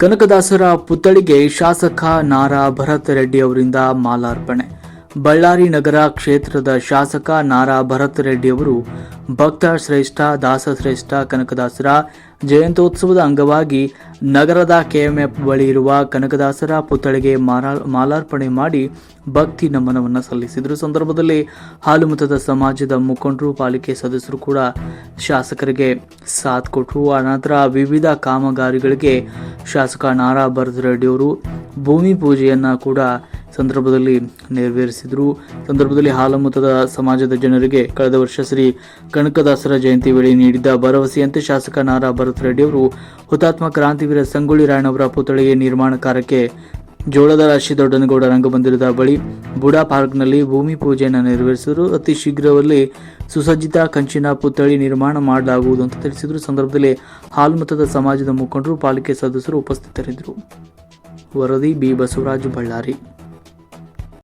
ಕನಕದಾಸರ ಪುತ್ಥಳಿಗೆ ಶಾಸಕ ನಾರಾ ಭರತ್ ರೆಡ್ಡಿ ಅವರಿಂದ ಮಾಲಾರ್ಪಣೆ. ಬಳ್ಳಾರಿ ನಗರ ಕ್ಷೇತ್ರದ ಶಾಸಕ ನಾರಾ ಭರತ್ ರೆಡ್ಡಿ ಅವರು ಭಕ್ತ ಶ್ರೇಷ್ಠ ದಾಸಶ್ರೇಷ್ಠ ಕನಕದಾಸರ ಜಯಂತ್ಯೋತ್ಸವದ ಅಂಗವಾಗಿ ನಗರದ ಕೆಎಂಎಫ್ ಬಳಿ ಇರುವ ಕನಕದಾಸರ ಪುತ್ಥಳಿಗೆ ಮಾಲಾರ್ಪಣೆ ಮಾಡಿ ಭಕ್ತಿ ನಮನವನ್ನು ಸಲ್ಲಿಸಿದರು. ಸಂದರ್ಭದಲ್ಲಿ ಹಾಲುಮತದ ಸಮಾಜದ ಮುಖಂಡರು, ಪಾಲಿಕೆ ಸದಸ್ಯರು ಕೂಡ ಶಾಸಕರಿಗೆ ಸಾಥ್ ಕೊಟ್ಟರು. ಅನಂತರ ವಿವಿಧ ಕಾಮಗಾರಿಗಳಿಗೆ ಶಾಸಕ ನಾರಾ ಭರತ್ ರೆಡ್ಡಿ ಅವರು ಭೂಮಿ ಪೂಜೆಯನ್ನು ಕೂಡ ಸಂದರ್ಭದಲ್ಲಿ ನೆರವೇರಿಸಿದರು. ಸಂದರ್ಭದಲ್ಲಿ ಹಾಲಮತದ ಸಮಾಜದ ಜನರಿಗೆ ಕಳೆದ ವರ್ಷ ಶ್ರೀ ಕನಕದಾಸರ ಜಯಂತಿ ವೇಳೆ ನೀಡಿದ್ದ ಭರವಸೆಯಂತೆ ಶಾಸಕ ನಾರಾ ಭರತ್ ರೆಡ್ಡಿ ಅವರು ಹುತಾತ್ಮ ಕ್ರಾಂತಿವೀರ ಸಂಗೊಳ್ಳಿ ರಾಯಣ್ಣವರ ಪುತ್ಥಳಿಗೆ ನಿರ್ಮಾಣ ಕಾರ್ಯಕ್ಕೆ ಜೋಳದ ರಾಶಿ ದೊಡ್ಡನಗೌಡ ರಂಗಮಂದಿರದ ಬಳಿ ಬುಡಾ ಪಾರ್ಕ್ನಲ್ಲಿ ಭೂಮಿ ಪೂಜೆಯನ್ನು ನೆರವೇರಿಸಿದರು. ಅತಿ ಶೀಘ್ರದಲ್ಲಿ ಸುಸಜ್ಜಿತ ಕಂಚಿನ ಪುತ್ಥಳಿ ನಿರ್ಮಾಣ ಮಾಡಲಾಗುವುದು ಅಂತ ತಿಳಿಸಿದರು. ಸಂದರ್ಭದಲ್ಲಿ ಹಾಲ್ಮತದ ಸಮಾಜದ ಮುಖಂಡರು, ಪಾಲಿಕೆ ಸದಸ್ಯರು ಉಪಸ್ಥಿತರಿದ್ದರು. ವರದಿ ಬಿ. ಬಸವರಾಜ್ ಬಳ್ಳಾರಿ.